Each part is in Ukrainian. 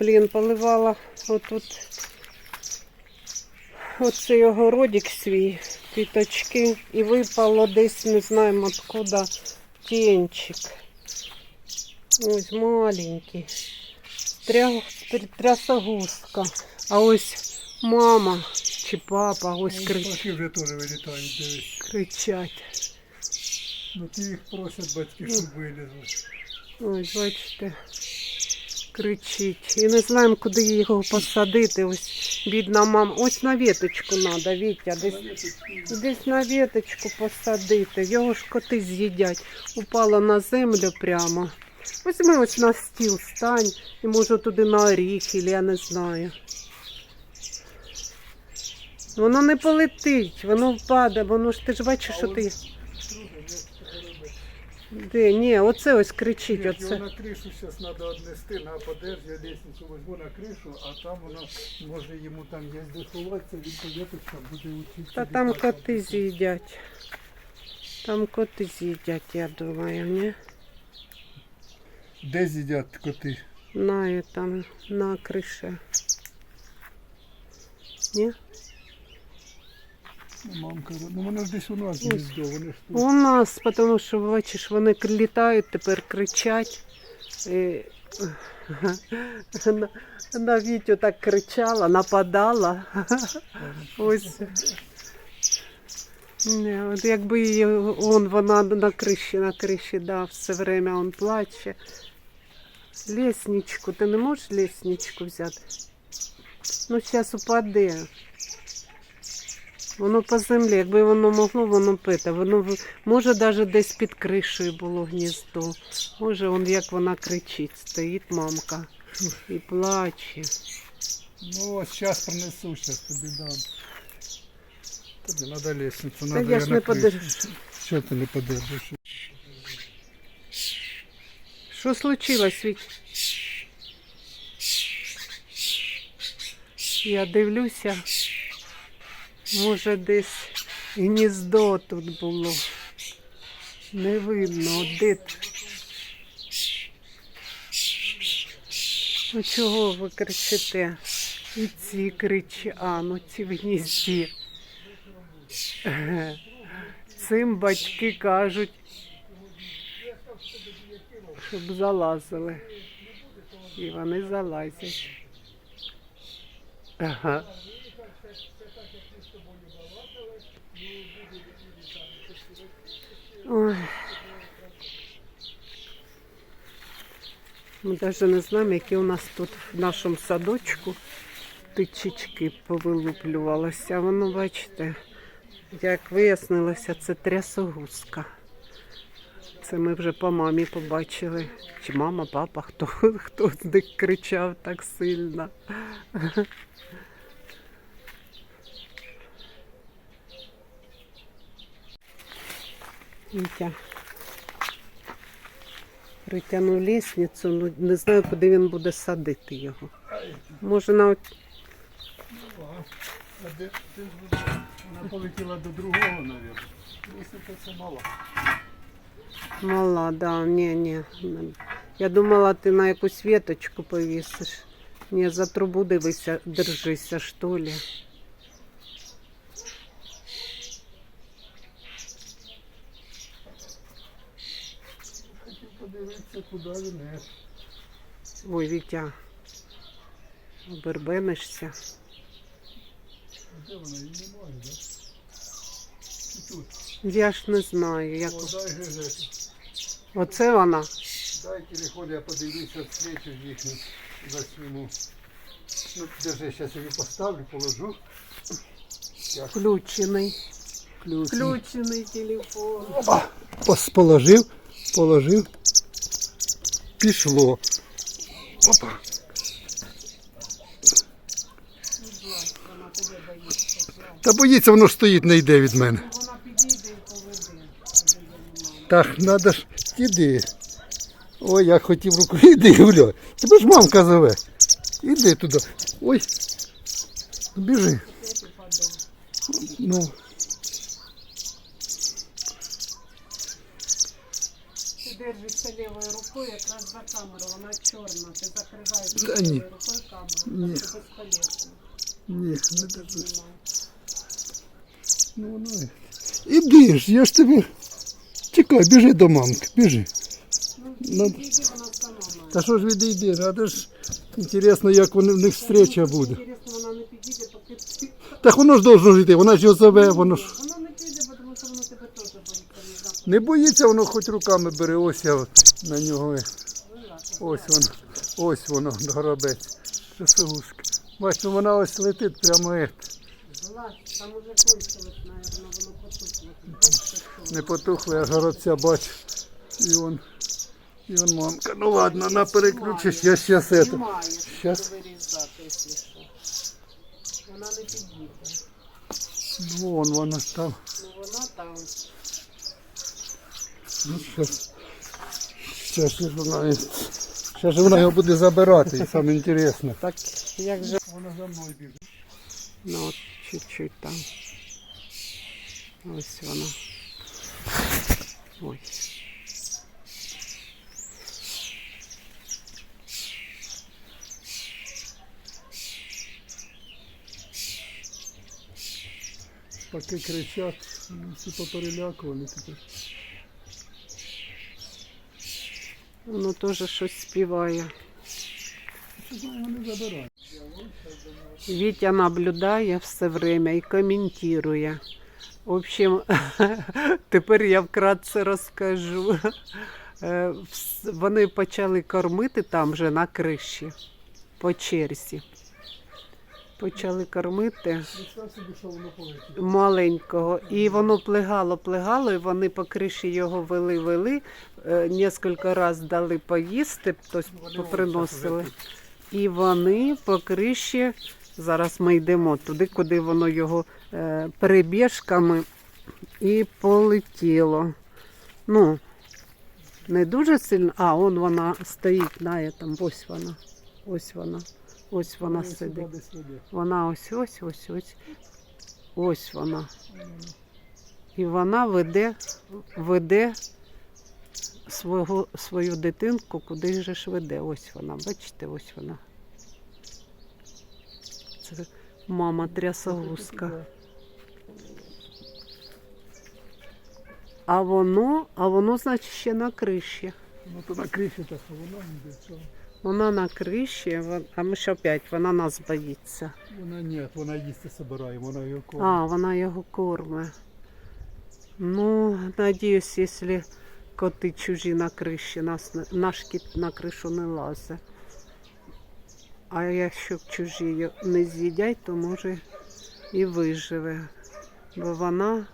Блін, поливала отут. Оцей огородик свій, квіточки, і випало десь, не знаємо откуда, тінчик. Ось маленький. Тря... тр- Трясогузка. А ось мама чи папа ось Ну, кри... Птахи вже теж вилітають, дивись. кричать. Ну ті їх просять батьки, щоб вилізли. Ось, бачите, кричить. І не знаємо, куди його посадити. Ось бідна мама. Ось на веточку треба, Вітя. Десь, десь на веточку посадити. Його ж коти з'їдять. Упало на землю прямо. Візьми ось на стіл, стань і може туди на оріх, я не знаю. Воно не полетить, воно впаде, воно ж ти ж бачиш, що ти. Де? Ні, оце ось кричить, Ні, Його оце. на кришу зараз треба однести, на подерж, я лестницю возьму на кришу, а там воно, може йому там є де ховатися, він поєточка буде учитися. Та там коти з'їдять. Там коти з'їдять, я думаю, ні? Де з'їдять коти? На там, на крыше. Ні? Ну, Мамка, ну воно ж десь у нас гніздо, вони ж тут. У нас, тому що, бачиш, вони літають, тепер кричать. І... На, на Вітю так кричала, нападала. Ось. Не, от якби її, он, вона на криші, на криші, да, все время он плаче. Лесничку, ти не можеш лесничку взяти? Ну, зараз упаде. Воно по землі, якби воно могло, воно пити. Воно може навіть десь під кришею було гніздо. Може, он як вона кричить, стоїть мамка і плаче. Ну ось зараз принесу, зараз тобі дам. Тобі треба лестницю, Та треба я ж не подержу. Що ти не подержиш? Що случилось, Віть? Я дивлюся, може десь гніздо тут було. Не видно, де? Ну чого ви кричите? І ці кричать, а ну ці в гнізді. Цим батьки кажуть, щоб залазили. І вони залазять. Ага. Ой. Ми навіть не знаємо, які у нас тут в нашому садочку тичечки повилуплювалися. Воно, бачите, як вияснилося, це трясогузка. Це ми вже по мамі побачили. Чи мама, папа, хто, хто кричав так сильно. Вітя притягнув лісницю, ну не знаю, куди він буде садити його. Може на вона полетіла до другого, мабуть. Лестниця це мала. мала, да, ні, ні. Я думала, ти на якусь веточку повісиш. Ні, за трубу дивися, держися, що ли. Хотів куди він є. Ой, Вітя, обербенишся. Де вона? Її немає, так? І тут. Я ж не знаю, як. О, дай ГГ. Оце вона. Дай телефон, я подивлюся, встречу їхню засніму. Ну, держи, зараз я її поставлю, положу. Як Включений. ключ. Включений телефон. Опа! Пос- Положив, положив. Пішло. Опа. Та боїться, воно ж стоїть, не йде від мене. Вона підійде і поведе. Так, треба ж іди. Ой, я хотів руку. Іди, Юля. Тебе ж мамка зове. Іди туди. Ой. Біжи. Ну, Тримаєшся лівою рукою якраз за камеру, вона чорна, ти закриваєш Та ні. лівою рукою камеру, Ні. це безполезно. Ні, не держу. Знімай. Ну, воно. Іди ж, я ж тебе. Чекай, біжи до мамки, біжи. Ну, Ну, вона сама має. Та що ж відійди, а ж інтересно, як вони, в них встреча буде. Інтересно, вона не підійде, поки ти... Так воно ж должно жити, вона ж його зове, воно ж. Вона не піде, бо тому що воно тебе теж боїться, не боїться, воно хоч руками бере, ось я на нього. Ось воно, ось воно, горобець. Красивушка. Бач, ну вона ось летить прямо. Там уже кончилось, наверное, воно потухло. Не потухли, а горобця бачу. І он, і он мамка. Ну ладно, на переключиш, я щас это. Знімаєш, Щас. Вона не підійде. Вон вона там. Ну вона там. Щас ж вона, його буде забирати, і саме інтересне. Так, як же? Вона за мною біжить. Ну, от чуть-чуть там. Ось вона. Ой. Поки кричать, всі поперелякували тепер. Воно теж щось співає. Вітя наблюдає все время і коментує. В общем, тепер я вкратце розкажу. Е, Вони почали кормити там же на криші по черзі. Почали кормити маленького. І воно плигало, плигало, і вони по криші його вели, вели. Е, Нескільки разів дали поїсти, Вони поприносили. І вони по криші, зараз ми йдемо туди, куди воно його е, перебіжками і полетіло. Ну, не дуже сильно. А, он вона стоїть на этом. Ось вона. Ось вона. Ось вона сидить. Вона ось ось ось ось. Ось вона. І вона веде, веде свого, свою дитинку, куди же ж веде. Ось вона, бачите, ось вона. Це мама трясогузка. А воно, а воно, значить, ще на криші. Ну то на криші так, а вона йде. Вона на криші, а ми ж опять, вона нас боїться. Вона ні, вона їсти собирає, вона його кормить. А, вона його кормить. Ну, надіюсь, якщо коти чужі на криші, нас, наш кіт на кришу не лазить. А якщо чужі не з'їдять, то може і виживе. Бо вона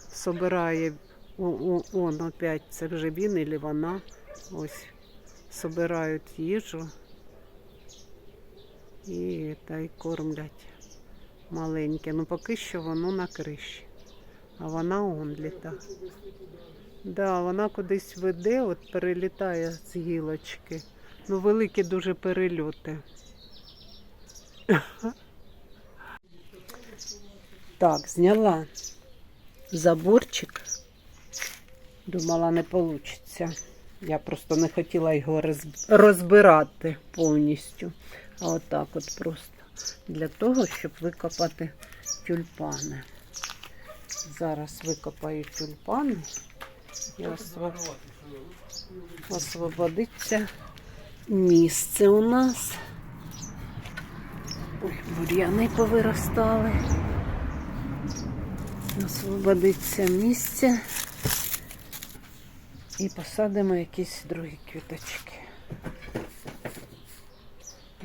о, он опять, це вже він і вона. Ось собирають їжу і та й кормлять маленьке. Ну поки що воно на криші. А вона он літа. Да, вона кудись веде, от перелітає з гілочки. Ну, великі дуже перельоти. Так, зняла заборчик. Думала, не вийде. Я просто не хотіла його розбирати повністю. А отак от просто. Для того, щоб викопати тюльпани. Зараз викопаю тюльпани і осво- освободиться місце у нас. Ой, бур'яни повиростали. Освободиться місце. І посадимо якісь другі квіточки.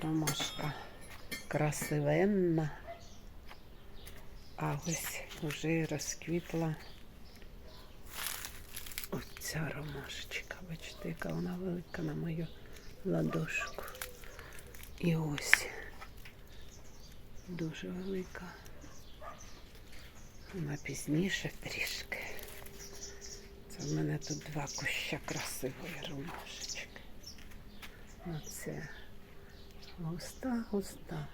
Ромашка красивенна. А ось вже розквітла оця ромашечка. Бачите, яка вона велика на мою ладошку. І ось дуже велика. Вона пізніше трішки. Це в мене тут два куща красивої ромашечки. Оце густа, густа.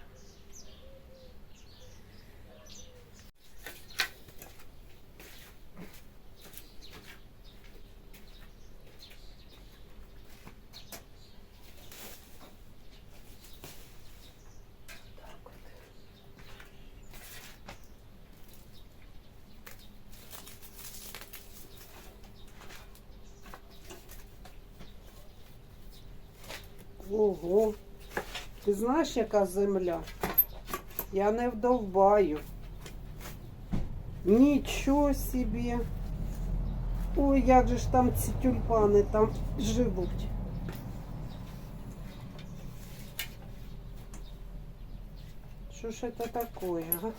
Ого. Ти знаєш, яка земля? Я не вдовбаю. Нічого собі. Ой, як же ж там ці тюльпани там живуть. Що ж це таке, а?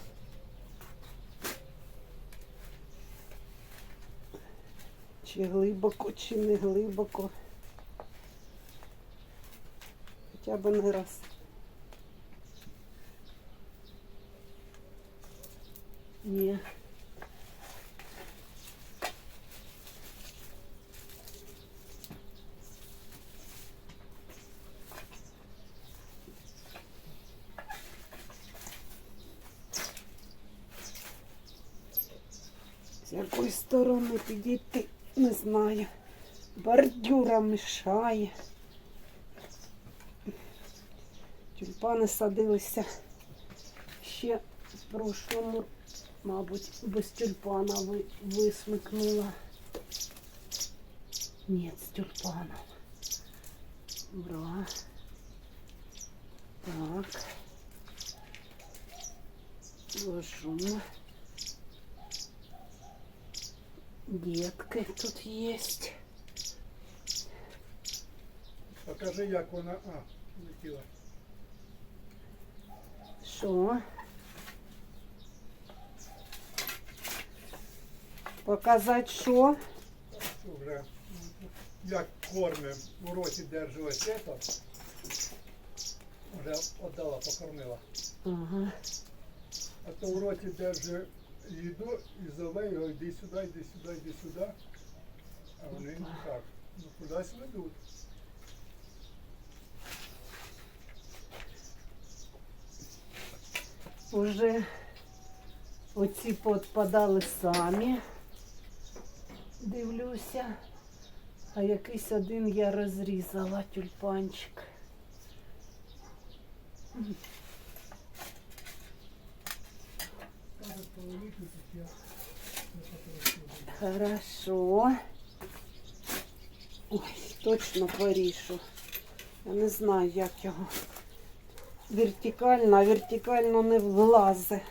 Чи глибоко, чи не глибоко. Хоча б не раз. Ні. З якої сторони підійти, не знаю. Бордюра мішає. Тюльпани садилися ще в прошлому, мабуть, без тюльпана ви, висмикнула. Ні, з тюльпаном. Ура. Так. Ложу. Детки тут есть. Покажи, як вона. А, летіла. Що? Показати що? Вже як корми у роті держала сето. Вже віддала, покормила. Ага. А то в роті держи їду і зове його, йди сюди, йди сюди, йди сюди. А вони так. Ну кудись ведуть. Уже оці подпадали самі. Дивлюся. А якийсь один я розрізала тюльпанчик. Хорошо. Ой, точно порішу. Я не знаю, як його. Вертикально, а вертикально не влазе.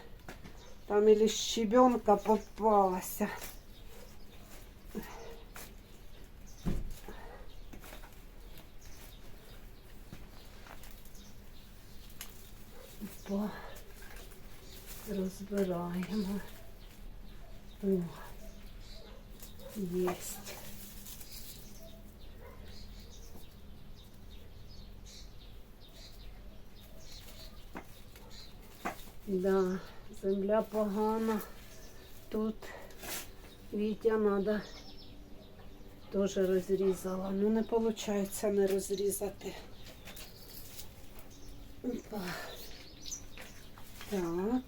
Там или щебенка попалася. Опа. Розбираємо. О, єсть. Да, земля погана. Тут Вітя надо теж розрізала. Ну не виходить не розрізати. Опа. Так.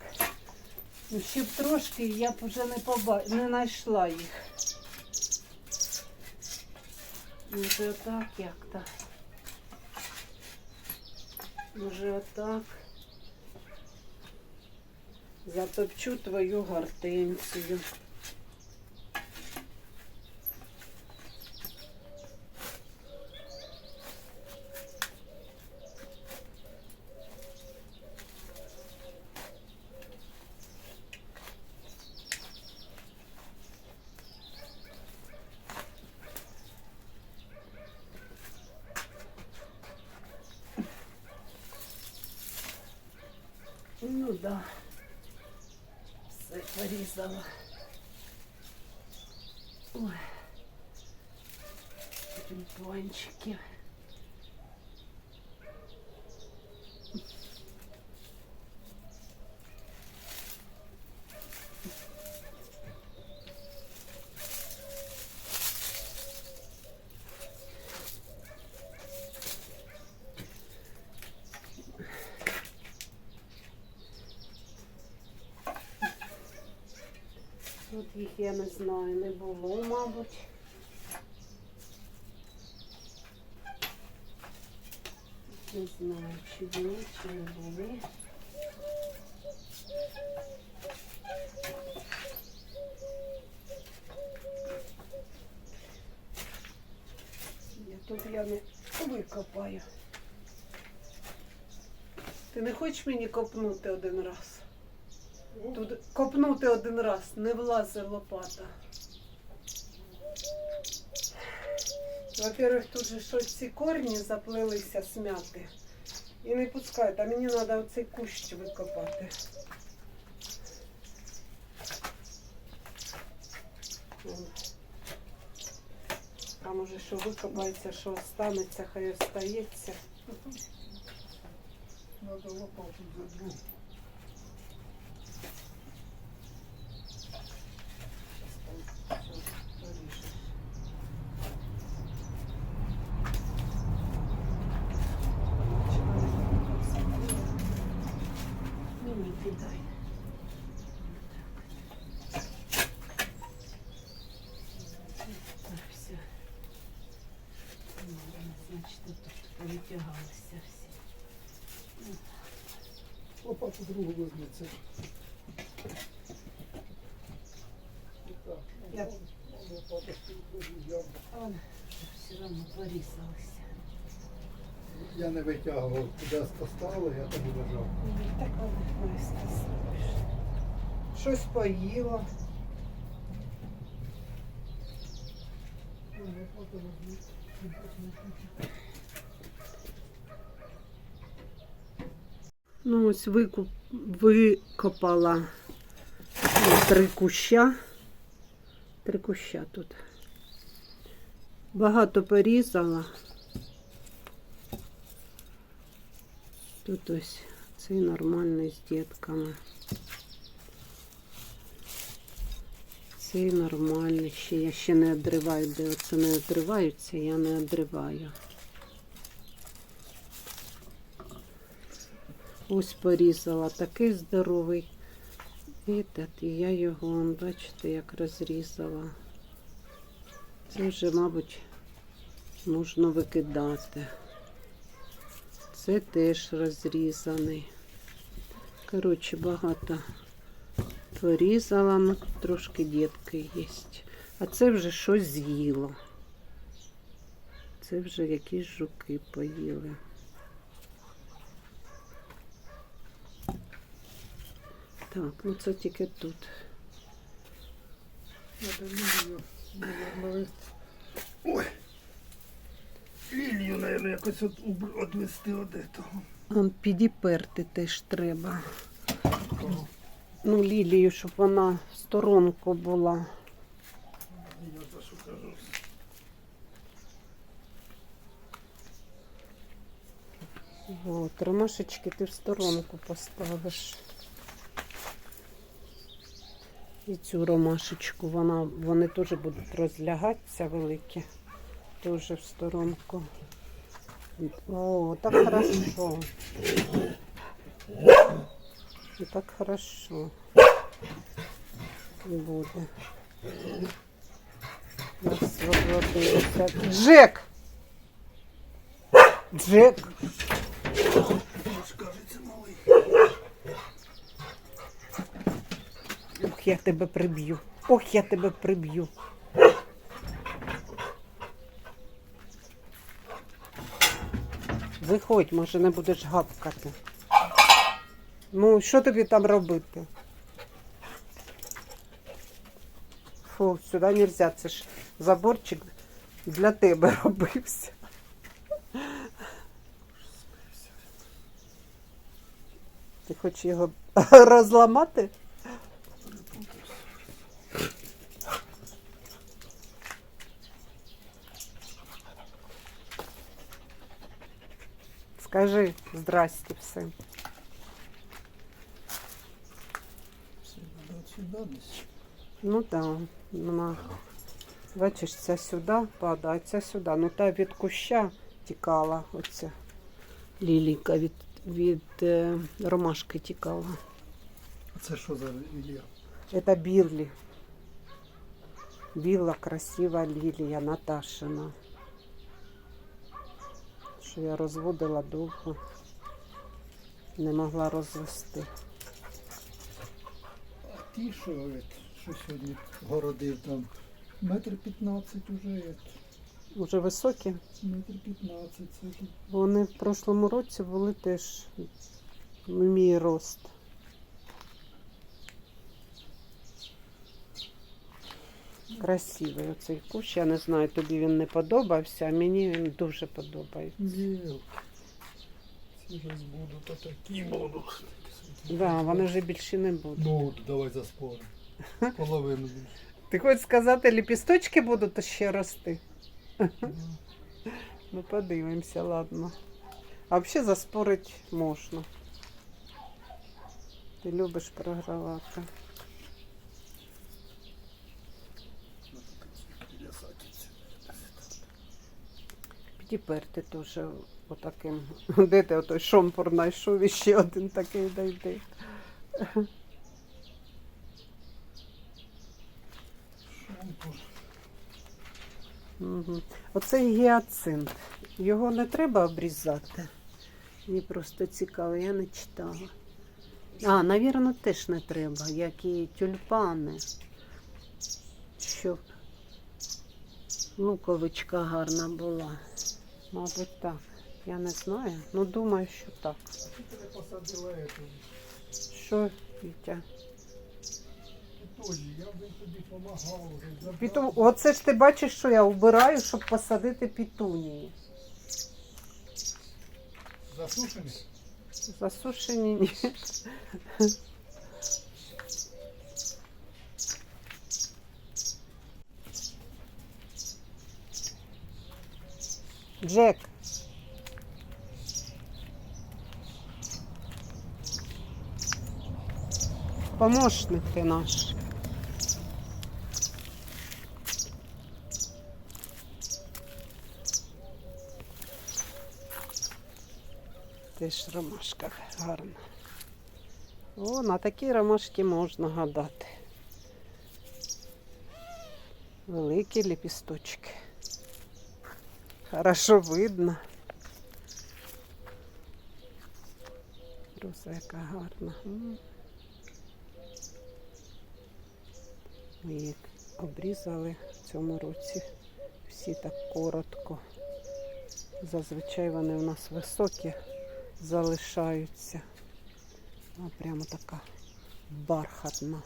Ну, ще б трошки я б вже не поба... не знайшла їх. Може отак як-то. Може отак. Затопчу твою гортензію. Ну да. Порізала. Ой. Тюльпанчики. Тут їх я не знаю, не було, мабуть. Не знаю, чи були, чи не були. Я тут я не викопаю. Ти не хочеш мені копнути один раз? Тут копнути один раз, не влазить лопата. Во-первых, тут же щось ці корні заплилися смяти. І не пускають, а мені треба оцей кущ викопати. Там уже що викопається, що останеться, хай остається. Надо лопату за другу. Мені кидай. Так, все. Ну, Значить, тут повитягалися всі. Лопату другу возьми, це. Я- все одно порізалися. я не витягував, куди поставили, я там лежав. Так воно. Щось поїло. Лопату Ну, ось викуп, викопала три куща. Три куща тут. Багато порізала. Тут ось цей нормальний з дітками. Цей нормальний ще. Я ще не одриваю, де оце не одриваються, я не одриваю. Ось порізала такий здоровий. І я його, бачите, як розрізала. Це вже, мабуть, можна викидати. Це теж розрізаний. Коротше, багато порізала, ну трошки дітки є. А це вже щось з'їло. Це вже якісь жуки поїли. Так, ну це тільки тут. Ой! Лілію, наверное, якось от, відвести від. Он підіперти теж треба. Ну, лілію, щоб вона в сторонку була. Я за що кажу. От, ромашечки ти в сторонку поставиш. І цю ромашечку, вона, вони теж будуть розлягатися великі. Теж в сторонку. О, так хорошо. Так хорошо. Буде. Насолодилися. Джек! Джек! Аж кажеться малий. Ох, я тебе приб'ю. Ох, я тебе приб'ю. Виходь, може, не будеш гавкати. Ну, що тобі там робити? Фу, сюди не можна, це ж заборчик для тебе робився. Ти хочеш його розламати? Скажи здрасте всім. Ну так, вона, бачиш, ця сюди падає, а ця сюди. Ну та від куща тікала оця лілійка від, від е, ромашки тікала. А це що за лілія? Это Бірлі. Біла, красива лілія Наташина. Що я розводила довго. Не могла розвести. А ті, що, ет, що сьогодні городив там, метр п'ятнадцять уже, ет, Уже високі. метр п'ятнадцять. Це тут Вони в прошлому році були теж Мій рост. Красивий оцей кущ. Я не знаю, тобі він не подобався, а мені він дуже подобається. Будуть отакі. Да, вони вже більше не будуть. Ну, давай заспоримо. Половину більше. Ти хочеш сказати, ліпісточки будуть ще рости? Ну, подивимося, ладно. А взагалі заспорити можна. Ти любиш програвати. Підіперти теж отаким. Де ти отой шомпур знайшов і ще один такий дойди. Угу. Оцей гіацинт. Його не треба обрізати. Мені просто цікаво, я не читала. А, навірно, теж не треба, як і тюльпани. Щоб луковичка гарна була. Мабуть, так. Я не знаю. Ну, думаю, що так. Ти не посадила ету. Що, Вітя? Піту... Оце ж ти бачиш, що я вбираю, щоб посадити пітунії. Засушений? Засушені ні. Джек. Помощник ти наш. Теж ромашка гарна. О, на такі ромашки можна гадати. Великі ліпісточки. Хорошо видно. Роза яка гарна. Ми їх обрізали в цьому році. Всі так коротко. Зазвичай вони у нас високі залишаються. А прямо така бархатна.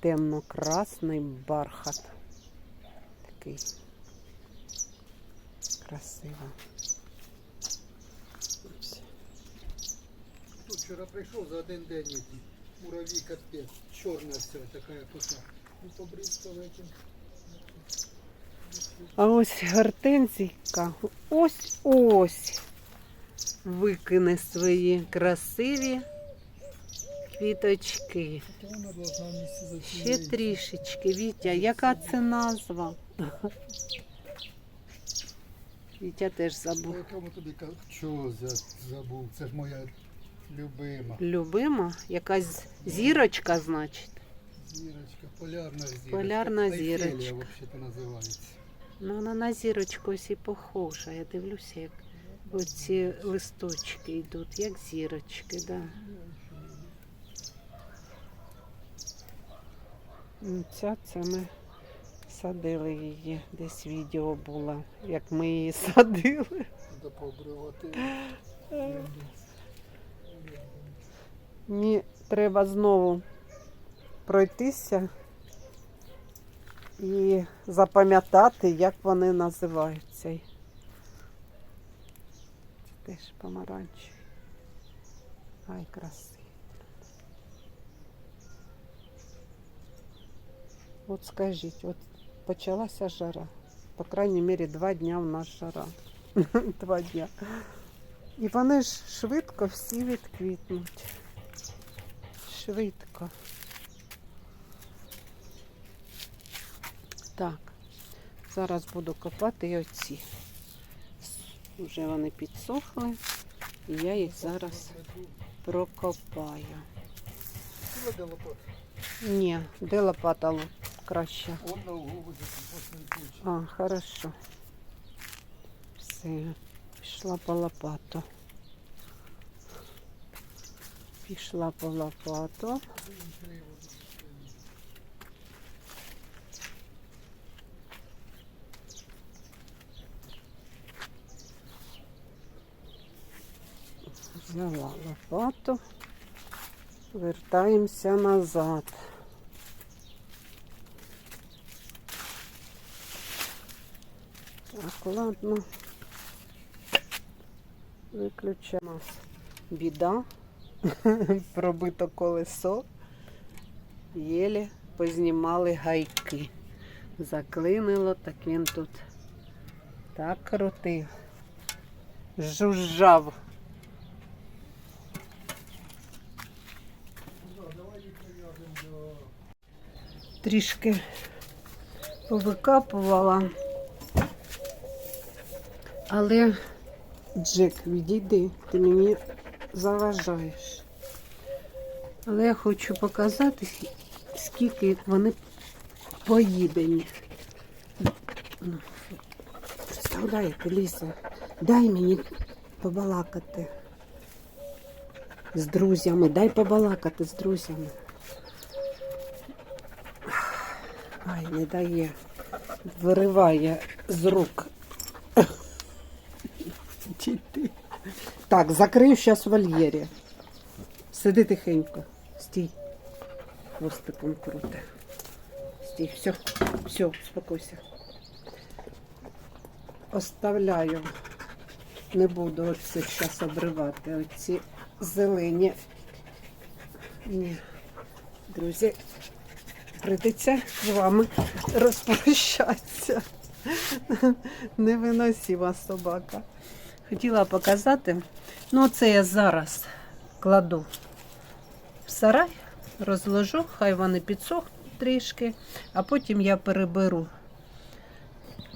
Темно-красний бархат. Такий красиво. Тут вчора прийшов за один день. Муравій капець. Чорна вся така коса. Ну, побризкав этим. А ось гортензійка. Ось ось викине свої красиві квіточки. Ще трішечки. Вітя, яка це назва? Вітя теж забув. Я кому тобі кажу, що за забув? Це ж моя любима. Любима? Якась зірочка, значить. Зірочка, полярна зірочка. Полярна зірочка. взагалі називається. Ну, вона на зірочку ось і похожа. Я дивлюся, як оці листочки йдуть, як зірочки, да. Ця це ми садили її. Десь відео було, як ми її садили. Мені треба знову пройтися і запам'ятати, як вони називаються. Це теж помаранчеві. Ай, красиві. От скажіть, от почалася жара. По крайній мірі, два дня в нас жара. Два дня. І вони ж швидко всі відквітнуть. Швидко. Так, зараз буду копати і оці. Вже вони підсохли, і я їх зараз прокопаю. Ні, де лопата лу- краще? А, хорошо. Все, пішла по лопату. Пішла по лопату. Взяла лопату. Вертаємося назад. Так, ладно. Виключаємо. Біда. Пробито колесо. Єлі познімали гайки. Заклинило, так він тут так крутив. Жужжав. Трішки повикапувала. Але Джек, відійди, ти мені заважаєш. Але я хочу показати, скільки вони поїдені. Ну, Представляєте, Ліса, дай мені побалакати з друзями, дай побалакати з друзями. Ай, не дає. Вириває з рук. Так, закрив зараз в вольєрі. Сиди тихенько. Стій. Хвостиком круте. Стій, все, все, успокойся. Оставляю. Не буду оце зараз обривати. Оці зелені. Ні. Друзі, прийдеться з вами розпрощатися. Невиносима собака. Хотіла показати. Ну, це я зараз кладу в сарай, розложу, хай вони підсохнуть трішки, а потім я переберу.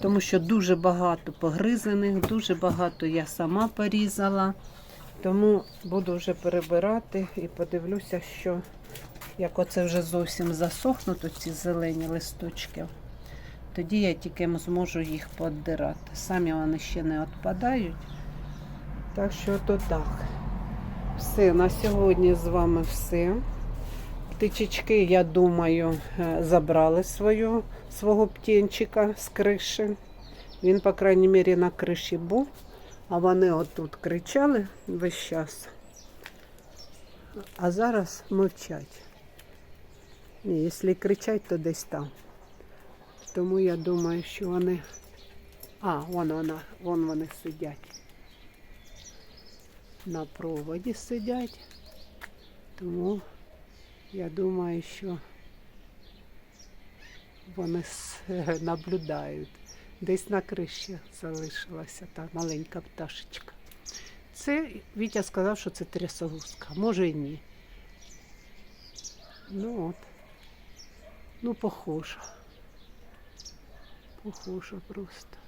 Тому що дуже багато погризаних, дуже багато я сама порізала. Тому буду вже перебирати і подивлюся, що як оце вже зовсім засохнуть, ці зелені листочки. Тоді я тільки зможу їх поддирати. Самі вони ще не відпадають. Так що то так. Все, на сьогодні з вами все. Птичечки, я думаю, е, забрали свою, свого птенчика з криші. Він, по крайній мірі, на криші був, а вони отут кричали весь час. А зараз мовчать. Якщо кричать, то десь там. Тому я думаю, що вони. А, вон вона, вон вони сидять. На проводі сидять. Тому я думаю, що вони наблюдають. Десь на криші залишилася та маленька пташечка. Це Вітя сказав, що це трясогузка. Може і ні. Ну от. Ну, похоже. Похоже просто.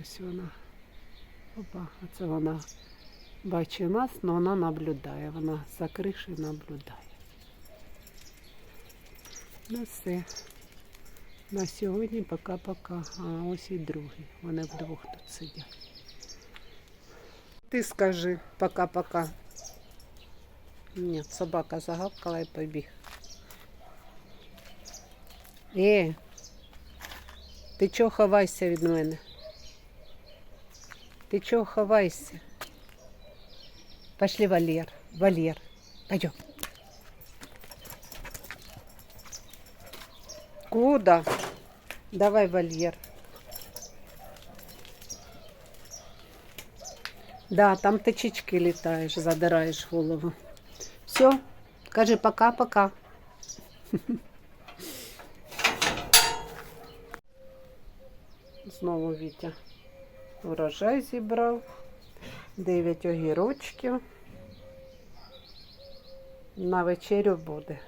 Ось вона. Опа, оце вона бачить нас, але вона наблюдає. Вона за кришею наблюдає. Ну все. На сьогодні пока-пока. А ось і другі. Вони вдвох тут сидять. Ти скажи пока-пока. Ні, собака загавкала і побіг. Е, ти чого ховайся від мене? Ти чого ховайся? Пошли, Валер. Валер, пойдем. Куда? Давай, Вальер. Да, там тычечки летаешь, задираешь голову. Все, скажи пока-пока. Знову Вітя урожай зібрав. Дев'ять огірочків. На вечерю буде.